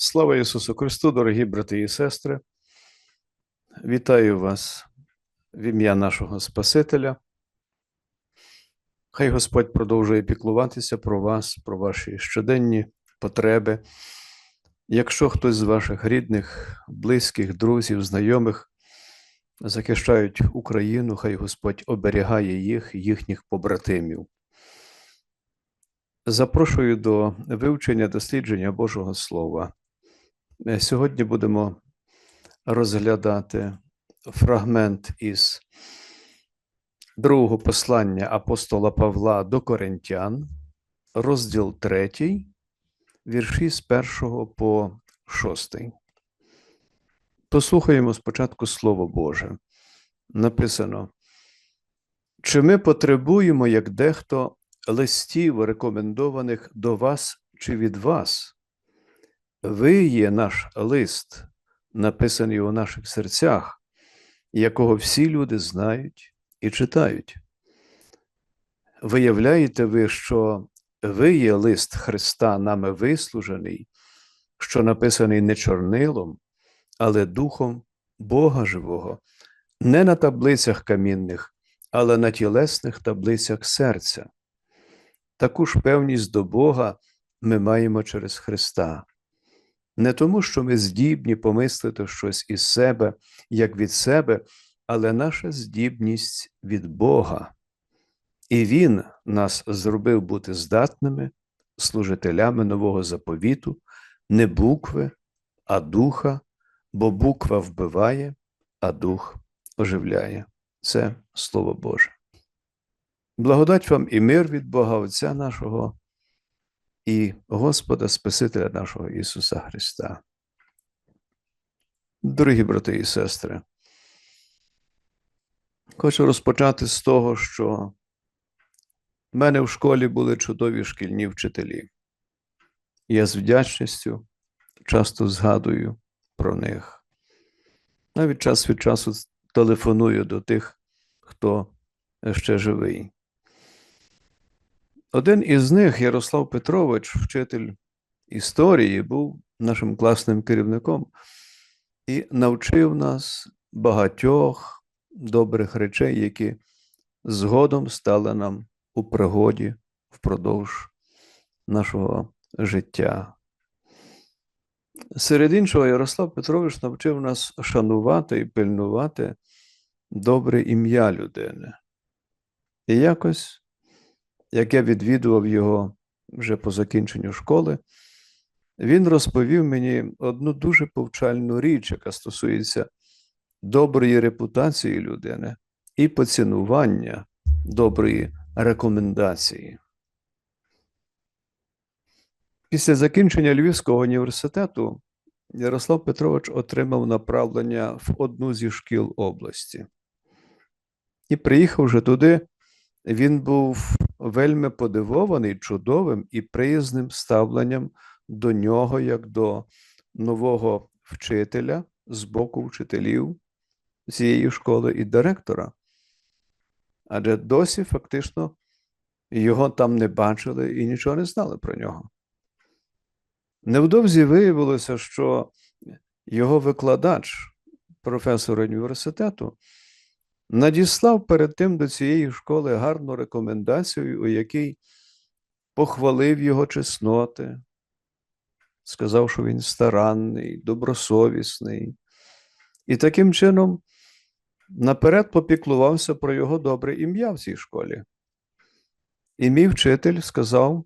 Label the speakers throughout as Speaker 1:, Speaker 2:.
Speaker 1: Слава Ісусу Христу, дорогі брати і сестри. Вітаю вас в ім'я нашого Спасителя. Хай Господь продовжує піклуватися про вас, про ваші щоденні потреби. Якщо хтось з ваших рідних, близьких, друзів, знайомих захищають Україну, хай Господь оберігає їх, їхніх побратимів. Запрошую до вивчення дослідження Божого Слова. Е, Сьогодні будемо розглядати фрагмент із другого послання апостола Павла до Коринтян, розділ 3, вірші з 1 по 6. Послухаємо спочатку Слово Боже. Написано: Чи ми потребуємо, як дехто, листів, рекомендованих до вас чи від вас? Ви є наш лист, написаний у наших серцях, якого всі люди знають і читають. Виявляєте ви, що ви є лист Христа нами вислужений, що написаний не чорнилом, але духом Бога живого, не на таблицях камінних, але на тілесних таблицях серця. Таку ж певність до Бога ми маємо через Христа. Не тому, що ми здібні помислити щось із себе, як від себе, але наша здібність від Бога. І Він нас зробив бути здатними служителями нового заповіту, не букви, а духа, бо буква вбиває, а дух оживляє. Це Слово Боже. Благодать вам і мир від Бога Отця нашого і Господа Спасителя нашого Ісуса Христа. Дорогі брати і сестри, хочу розпочати з того, що в мене в школі були чудові шкільні вчителі. Я з вдячністю часто згадую про них. Навіть час від часу телефоную до тих, хто ще живий. Один із них, Ярослав Петрович, вчитель історії, був нашим класним керівником і навчив нас багатьох добрих речей, які згодом стали нам у пригоді впродовж нашого життя. Серед іншого, Ярослав Петрович навчив нас шанувати і пильнувати добре ім'я людини. І якось як я відвідував його вже по закінченню школи, він розповів мені одну дуже повчальну річ, яка стосується доброї репутації людини і поцінування доброї рекомендації. Після закінчення Львівського університету Ярослав Петрович отримав направлення в одну зі шкіл області. І, приїхавши туди, він був вельми подивований чудовим і приязним ставленням до нього, як до нового вчителя з боку вчителів цієї школи і директора. Адже досі фактично його там не бачили і нічого не знали про нього. Невдовзі виявилося, що його викладач, професор університету, надіслав перед тим до цієї школи гарну рекомендацію, у якій похвалив його чесноти, сказав, що він старанний, добросовісний, і таким чином наперед попіклувався про його добре ім'я в цій школі. І мій вчитель сказав,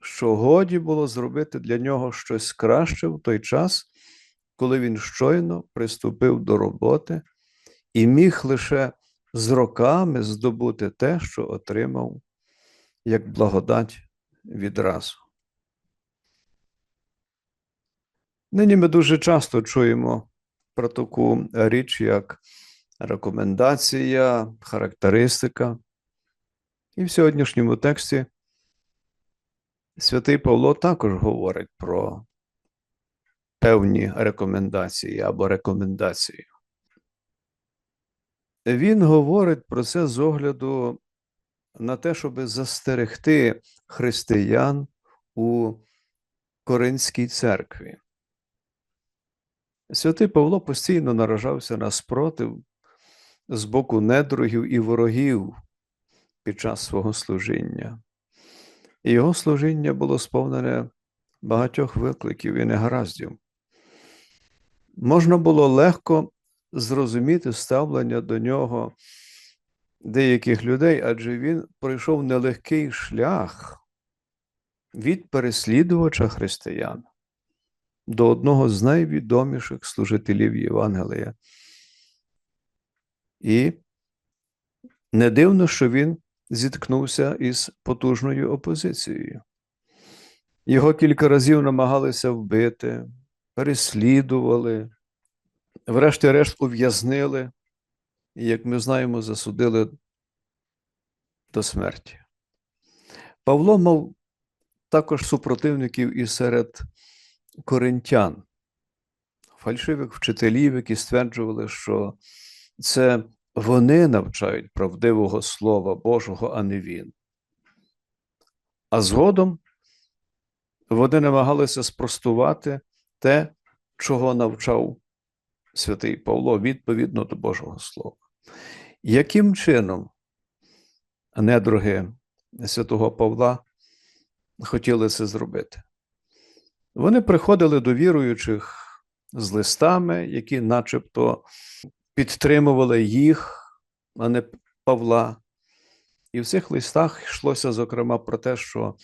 Speaker 1: що годі було зробити для нього щось краще в той час, коли він щойно приступив до роботи і міг лише з роками здобути те, що отримав як благодать відразу. Нині ми дуже часто чуємо про таку річ, як рекомендація, характеристика. І в сьогоднішньому тексті святий Павло також говорить про певні рекомендації або рекомендації. Він говорить про це з огляду на те, щоб застерегти християн у Коринській церкві. Святий Павло постійно наражався на спротив з боку недругів і ворогів під час свого служіння. І його служіння було сповнене багатьох викликів і негараздів. Можна було легко зрозуміти ставлення до нього деяких людей, адже він пройшов нелегкий шлях від переслідувача християн до одного з найвідоміших служителів Євангелія. І не дивно, що він зіткнувся із потужною опозицією. Його кілька разів намагалися вбити, переслідували, врешті-решт ув'язнили, і, як ми знаємо, засудили до смерті. Павло мав також супротивників і серед коринтян, фальшивих вчителів, які стверджували, що це вони навчають правдивого Слова Божого, а не він. А згодом вони намагалися спростувати те, чого навчав святий Павло відповідно до Божого Слова. Яким чином недруги святого Павла хотіли це зробити? Вони приходили до віруючих з листами, які начебто підтримували їх, а не Павла. І в цих листах йшлося, зокрема, про те, що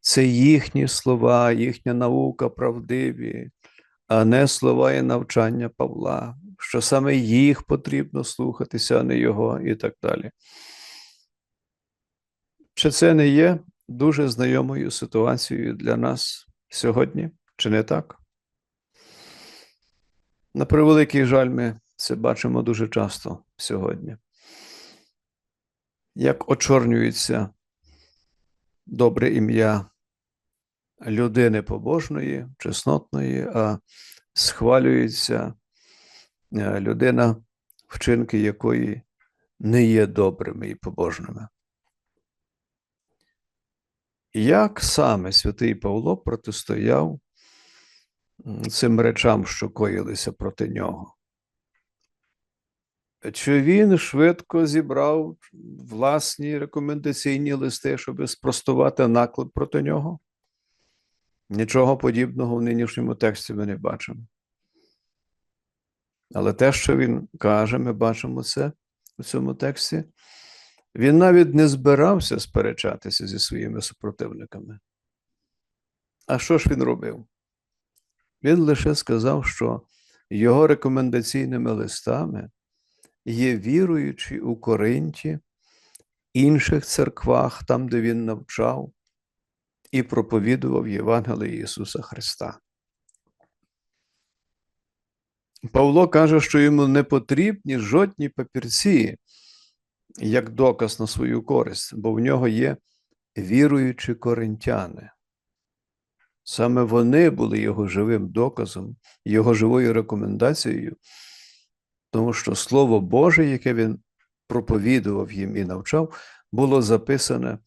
Speaker 1: це їхні слова, їхня наука правдиві, а не слова і навчання Павла, що саме їх потрібно слухатися, а не його, і так далі. Чи це не є дуже знайомою ситуацією для нас сьогодні, чи не так? На превеликий жаль, ми це бачимо дуже часто сьогодні. Як очорнюється добре ім'я людини побожної, чеснотної, а схвалюється е, людина, вчинки якої не є добрими і побожними. Як саме святий Павло протистояв цим речам, що коїлися проти нього? Чи він швидко зібрав власні рекомендаційні листи, щоб спростувати наклеп проти нього? Нічого подібного в нинішньому тексті ми не бачимо. Але те, що він каже, ми бачимо це у цьому тексті. Він навіть не збирався сперечатися зі своїми супротивниками. А що ж він робив? Він лише сказав, що його рекомендаційними листами є віруючі у Коринті, інших церквах, там, де він навчав і проповідував Євангеліє Ісуса Христа. Павло каже, що йому не потрібні жодні папірці, як доказ на свою користь, бо в нього є віруючі коринтяни. Саме вони були його живим доказом, його живою рекомендацією, тому що Слово Боже, яке він проповідував їм і навчав, було записане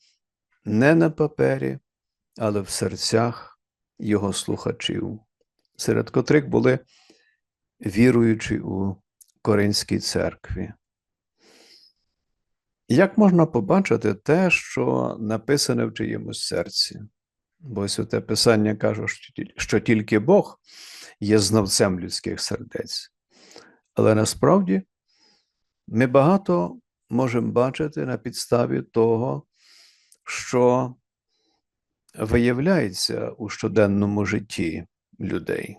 Speaker 1: не на папері, але в серцях його слухачів, серед котрих були віруючі у Коринській церкві. Як можна побачити те, що написане в чиємусь серці? Бо святе Писання каже, що тільки Бог є знавцем людських сердець. Але насправді ми багато можемо бачити на підставі того, що виявляється у щоденному житті людей.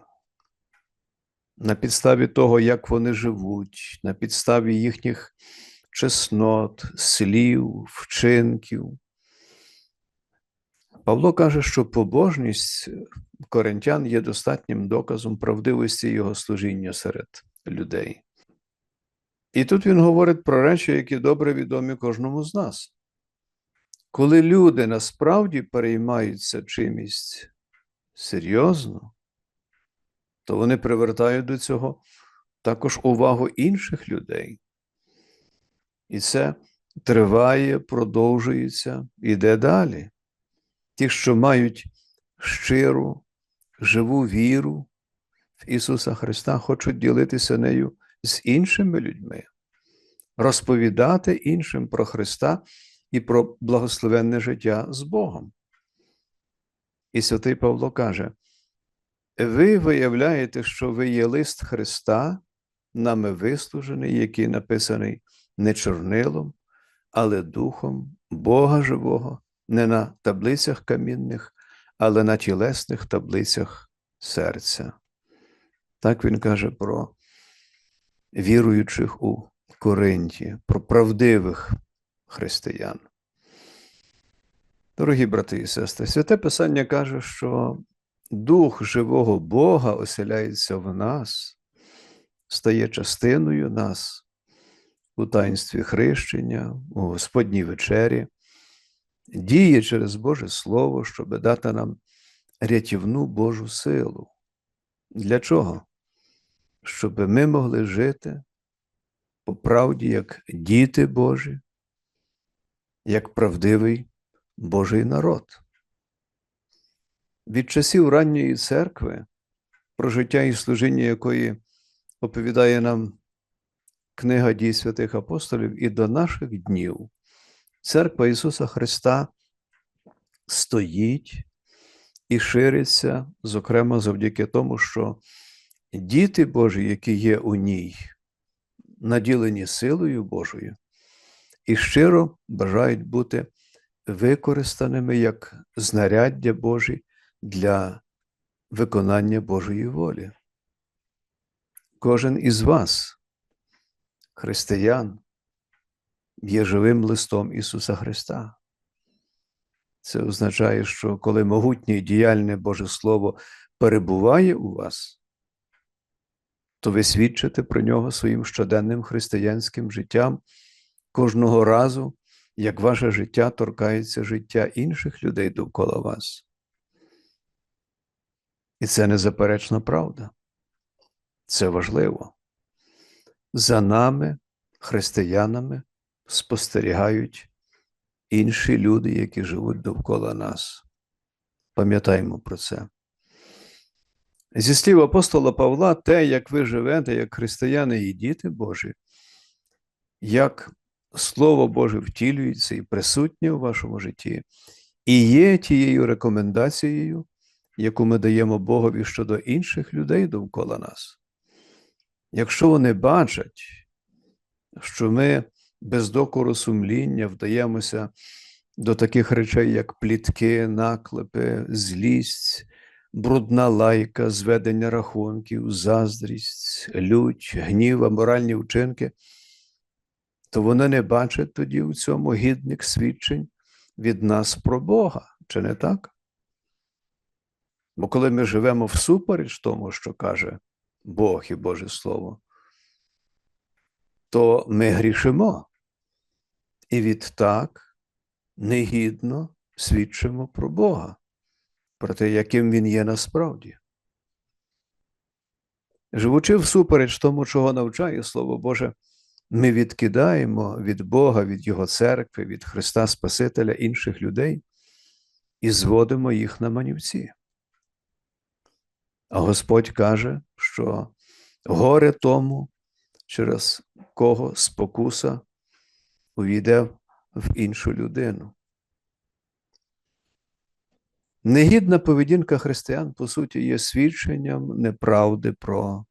Speaker 1: На підставі того, як вони живуть, на підставі їхніх чеснот, слів, вчинків. Павло каже, що побожність коринтян є достатнім доказом правдивості його служіння серед людей. І тут він говорить про речі, які добре відомі кожному з нас. Коли люди насправді переймаються чимось серйозно, то вони привертають до цього також увагу інших людей. І це триває, продовжується, іде далі. Ті, що мають щиру, живу віру в Ісуса Христа хочуть ділитися нею з іншими людьми, розповідати іншим про Христа і про благословенне життя з Богом. І святий Павло каже: ви виявляєте, що ви є лист Христа, нами вислужений, який написаний не чорнилом, але духом Бога живого, не на таблицях камінних, але на тілесних таблицях серця. Так він каже про віруючих у Коринті, про правдивих християн. Дорогі брати і сестри, святе Писання каже, що Дух живого Бога оселяється в нас, стає частиною нас у таїнстві хрещення, у Господній вечері, діє через Боже Слово, щоб дати нам рятівну Божу силу. Для чого? Щоб ми могли жити по правді як діти Божі, як правдивий Божий народ. Від часів ранньої церкви, про життя і служіння якої оповідає нам книга дій святих апостолів, і до наших днів церква Ісуса Христа стоїть і шириться, зокрема, завдяки тому, що діти Божі, які є у ній, наділені силою Божою, і щиро бажають бути використаними як знаряддя Божі для виконання Божої волі. Кожен із вас, християн, є живим листом Ісуса Христа. Це означає, що коли могутнє і діяльне Боже Слово перебуває у вас, то ви свідчите про нього своїм щоденним християнським життям кожного разу, як ваше життя торкається життя інших людей довкола вас. І це незаперечна правда. Це важливо. За нами, християнами, спостерігають інші люди, які живуть довкола нас. Пам'ятаємо про це. Зі слів апостола Павла, те, як ви живете, як християни і діти Божі, як Слово Боже втілюється і присутнє у вашому житті, і є тією рекомендацією, яку ми даємо Богові щодо інших людей довкола нас. Якщо вони бачать, що ми без докору сумління вдаємося до таких речей, як плітки, наклепи, злість, брудна лайка, зведення рахунків, заздрість, лють, гнів, аморальні вчинки, то вони не бачать тоді у цьому гідних свідчень від нас про Бога, чи не так? Бо коли ми живемо всупереч тому, що каже Бог і Боже Слово, то ми грішимо і відтак негідно свідчимо про Бога, про те, яким Він є насправді. Живучи всупереч тому, чого навчає Слово Боже, ми відкидаємо від Бога, від Його церкви, від Христа Спасителя інших людей і зводимо їх на манівці. А Господь каже, що горе тому, через кого спокуса увійде в іншу людину. Негідна поведінка християн, по суті, є свідченням неправди про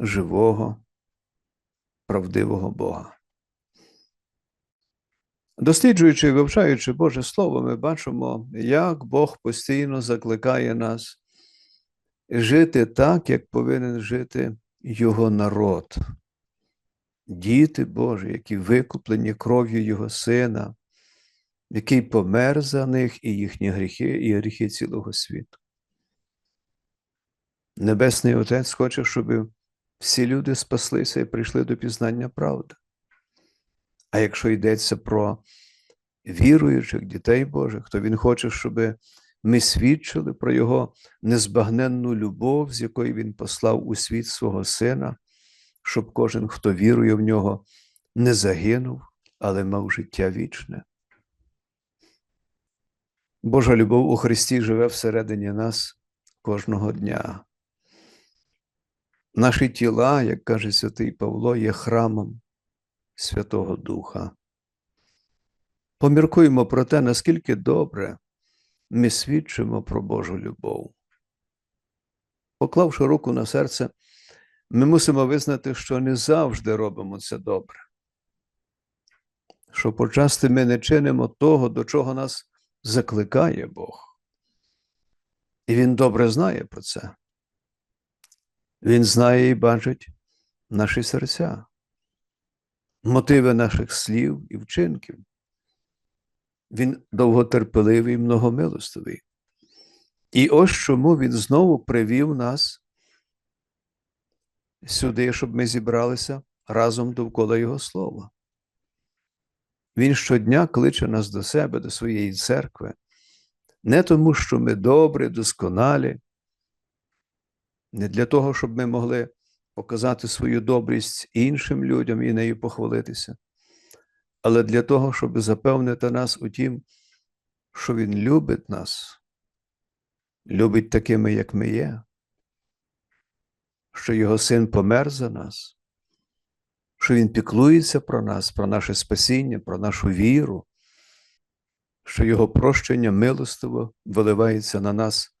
Speaker 1: живого, правдивого Бога. Досліджуючи і вивчаючи Боже Слово, ми бачимо, як Бог постійно закликає нас жити так, як повинен жити Його народ, діти Божі, які викуплені кров'ю Його Сина, який помер за них і їхні гріхи, і гріхи цілого світу. Небесний Отець хоче, щоб всі люди спаслися і прийшли до пізнання правди. А якщо йдеться про віруючих дітей Божих, то Він хоче, щоб ми свідчили про Його незбагненну любов, з якої Він послав у світ свого Сина, щоб кожен, хто вірує в нього, не загинув, але мав життя вічне. Божа любов у Христі живе всередині нас кожного дня. Наші тіла, як каже святий Павло, є храмом Святого Духа. Поміркуємо про те, наскільки добре ми свідчимо про Божу любов. Поклавши руку на серце, ми мусимо визнати, що не завжди робимо це добре, що почасти ми не чинимо того, до чого нас закликає Бог. І Він добре знає про це. Він знає і бачить наші серця, мотиви наших слів і вчинків. Він довготерпеливий, многомилостивий. І ось чому він знову привів нас сюди, щоб ми зібралися разом довкола Його слова. Він щодня кличе нас до себе, до своєї церкви, не тому, що ми добрі, досконалі, не для того, щоб ми могли показати свою добрість іншим людям і нею похвалитися, але для того, щоб запевнити нас у тім, що Він любить нас, любить такими, як ми є, що Його Син помер за нас, що Він піклується про нас, про наше спасіння, про нашу віру, що Його прощення милостиво виливається на нас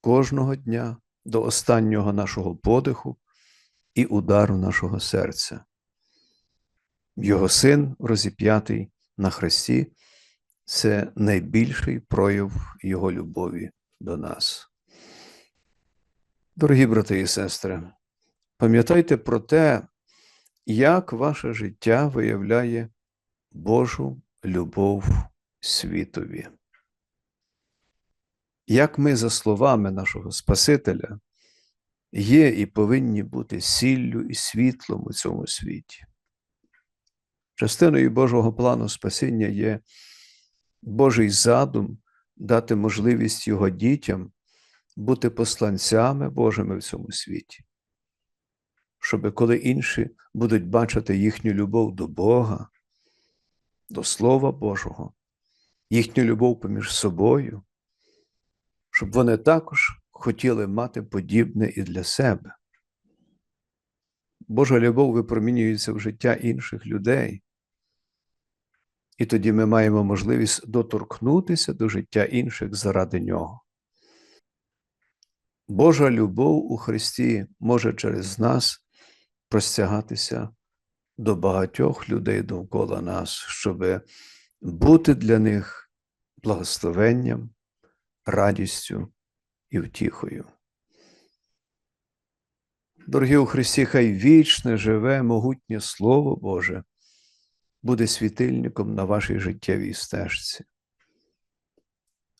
Speaker 1: кожного дня до останнього нашого подиху і удару нашого серця. Його син, розіп'ятий на хресті, це найбільший прояв Його любові до нас. Дорогі брати і сестри, пам'ятайте про те, як ваше життя виявляє Божу любов світові. Як ми, за словами нашого Спасителя, є і повинні бути сіллю і світлом у цьому світі. Частиною Божого плану спасіння є Божий задум дати можливість його дітям бути посланцями Божими в цьому світі, щоб коли інші будуть бачити їхню любов до Бога, до Слова Божого, їхню любов поміж собою, щоб вони також хотіли мати подібне і для себе. Божа любов випромінюється в життя інших людей. І тоді ми маємо можливість доторкнутися до життя інших заради нього. Божа любов у Христі може через нас простягатися до багатьох людей довкола нас, щоб бути для них благословенням, радістю і втіхою. Дорогі у Христі, хай вічне, живе, могутнє Слово Боже буде світильником на вашій життєвій стежці.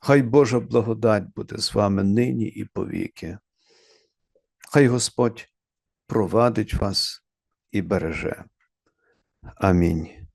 Speaker 1: Хай Божа благодать буде з вами нині і повіки. Хай Господь провадить вас і береже. Амінь.